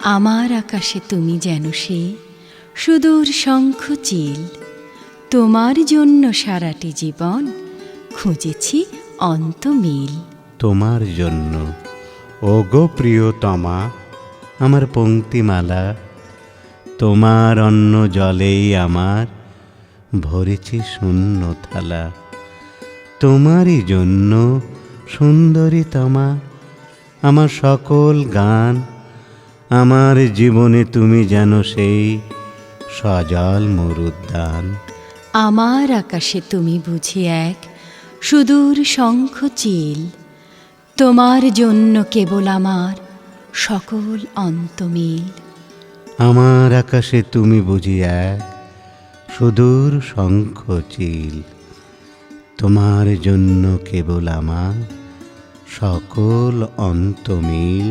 আমার আকাশে তুমি যেন সে সুদূর শঙ্খ চিল। তোমার জন্য সারাটি জীবন খুঁজেছি অন্তমিল। তোমার জন্য। ওগো প্রিয়তমা, আমার পঙ্ক্তিমালা, তোমার অন্ন জলেই আমার ভরেছি শূন্য থালা তোমারই জন্য সুন্দরী তমা আমার সকল গান আমার জীবনে তুমি যেন সেই সজল মরুদ্যান আমার আকাশে তুমি বুঝি এক সুদূর শঙ্খ চিল তোমার জন্য কেবল আমার সকল অন্তমিল। আমার আকাশে তুমি বুঝি এক সুদূর শঙ্খ চিল তোমার জন্য কেবল আমার সকল অন্তমিল